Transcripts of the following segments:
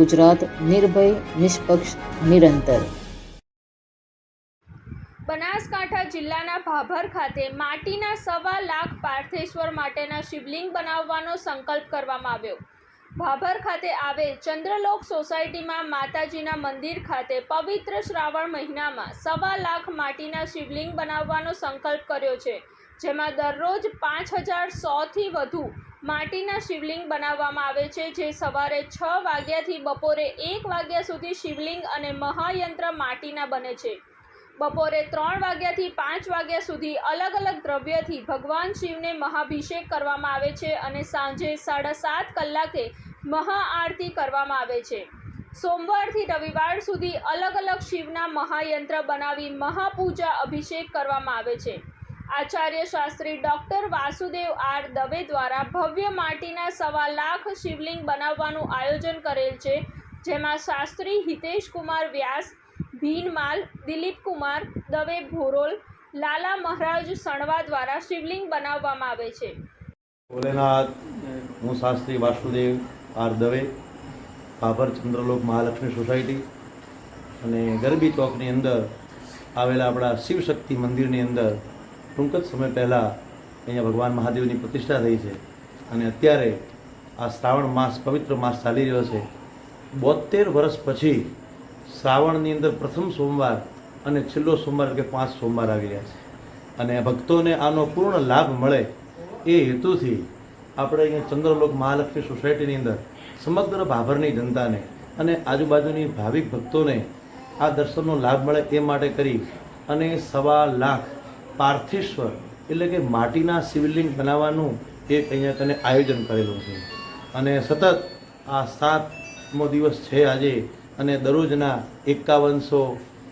ગુજરાત નિર્ભય, નિષ્પક્ષ, નિરંતર. બનાસકાંઠા જિલ્લાના ભાભર ખાતે માટીના સવા લાખ પાર્થેશ્વર માટેના શિવલિંગ બનાવવાનો સંકલ્પ કરવામાં આવ્યો. ભાભર ખાતે આવેલ ચંદ્રલોક સોસાયટીમાં માતાજીના મંદિર ખાતે પવિત્ર શ્રાવણ મહિનામાં સવા લાખ માટીના શિવલિંગ બનાવવાનો સંકલ્પ કર્યો છે, જેમાં દરરોજ પાંચ હજાર સોથી વધુ માટીના શિવલિંગ બનાવવામાં આવે છે, જે સવારે છ વાગ્યાથી બપોરે એક વાગ્યા સુધી શિવલિંગ અને મહાયંત્ર માટીના બને છે. બપોરે ત્રણ વાગ્યાથી પાંચ વાગ્યા સુધી અલગ અલગ દ્રવ્યથી ભગવાન શિવને મહાભિષેક કરવામાં આવે છે અને સાંજે સાડા સાત કલાકે મહાઆરતી કરવામાં આવે છે. સોમવારથી રવિવાર સુધી અલગ અલગ શિવના મહાયંત્ર બનાવી મહાપૂજા અભિષેક કરવામાં આવે છે. આચાર્ય શાસ્ત્રી ડોક્ટર વાસુદેવ આર દવે દ્વારા ભવ્ય માટીના સવા લાખ શિવલિંગ બનાવવાનું આયોજન કરેલ છે, જેમાં શાસ્ત્રી હિતેશ કુમાર વ્યાસ, ભીનમાલ, દિલીપ કુમાર, દવે ભોરોલ, લાલા મહારાજ સણવા દ્વારા શિવલિંગ બનાવવામાં આવે છે. ભોલેનાથ, હું શાસ્ત્રી વાસુદેવ આર દવે ભાભર ચંદ્રલોક મહાલક્ષ્મી સોસાયટી અને ગરબી ચોકની અંદર આવેલા આપણા શિવશક્તિ મંદિરની અંદર ટૂંક જ સમય પહેલાં અહીંયા ભગવાન મહાદેવની પ્રતિષ્ઠા થઈ છે. અને અત્યારે આ શ્રાવણ માસ, પવિત્ર માસ ચાલી રહ્યો છે. બોતેર વર્ષ પછી શ્રાવણની અંદર પ્રથમ સોમવાર અને છેલ્લો સોમવાર કે પાંચ સોમવાર આવી રહ્યા છે. અને ભક્તોને આનો પૂર્ણ લાભ મળે એ હેતુથી આપણે અહીંયા ચંદ્રલોક મહાલક્ષ્મી સોસાયટીની અંદર સમગ્ર ભાભરની જનતાને અને આજુબાજુની ભાવિક ભક્તોને આ દર્શનનો લાભ મળે એ માટે કરી અને સવા લાખ પાર્થેશ્વર એટલે કે માટીના શિવલિંગ બનાવવાનું એક અહીંયા કને આયોજન કરેલું છે. અને સતત આ સાતમો દિવસ છે આજે અને દરરોજના એકાવનસો,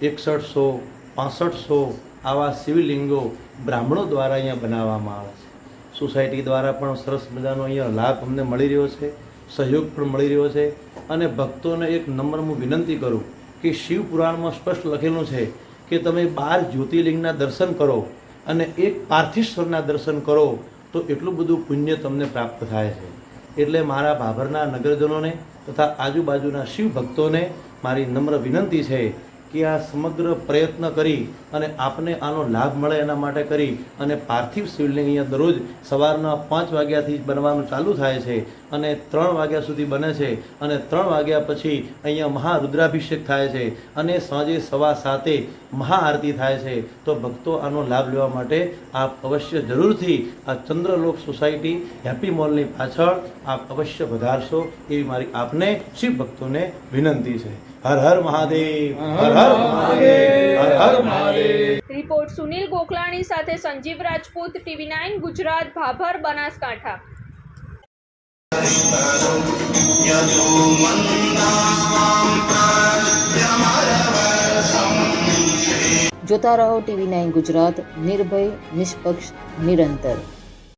એકસઠસો, પાસઠસો આવા શિવલિંગો બ્રાહ્મણો દ્વારા અહીંયા બનાવવામાં આવે છે. સોસાયટી દ્વારા પણ સરસ મજાનો અહીંયા લાભ અમને મળી રહ્યો છે, સહયોગ પણ મળી રહ્યો છે અને ભક્તોને એક નંબર હું વિનંતી કરું કે શિવ પુરાણમાં સ્પષ્ટ લખેલું છે કે તમે બાર જ્યોતિર્લિંગના દર્શન કરો અને એક પાર્થિશ્વરના દર્શન કરો, તો એટલું બધું પુણ્ય તમને પ્રાપ્ત થાય છે. એટલે મારા ભાભરના નગરજનોને તથા આજુબાજુના શિવ ભક્તોને મારી નમ્ર વિનંતી છે કે આ સમગ્ર પ્રયત્ન કરી અને આપને આનો લાભ મળે એના માટે કરી અને પાર્થિવ શિવલિંગ અહીંયા દરરોજ સવારના પાંચ વાગ્યાથી બનવાનું ચાલુ થાય છે અને ત્રણ વાગ્યા સુધી બને છે અને ત્રણ વાગ્યા પછી અહીંયા મહારુદ્રાભિષેક થાય છે અને સાંજે સવા સાતે મહાઆરતી થાય છે. તો ભક્તો આનો લાભ લેવા માટે આપ અવશ્ય જરૂરથી આ ચંદ્રલોક સોસાયટી હેપી મોલની પાછળ આપ અવશ્ય વધારશો એવી મારી આપને શિવ ભક્તોને વિનંતી છે. હર હર મહાદેવ હર હર મહાદેવ હર હર મહાદેવ. રિપોર્ટ સુનિલ ગોખલાણી સાથે સંજીવ રાજપૂત ટીવી નાઇન ગુજરાત ભાભર બનાસકાંઠા. જોતા રહો ટીવી નાઇન ગુજરાત નિર્ભય નિષ્પક્ષ નિરંતર.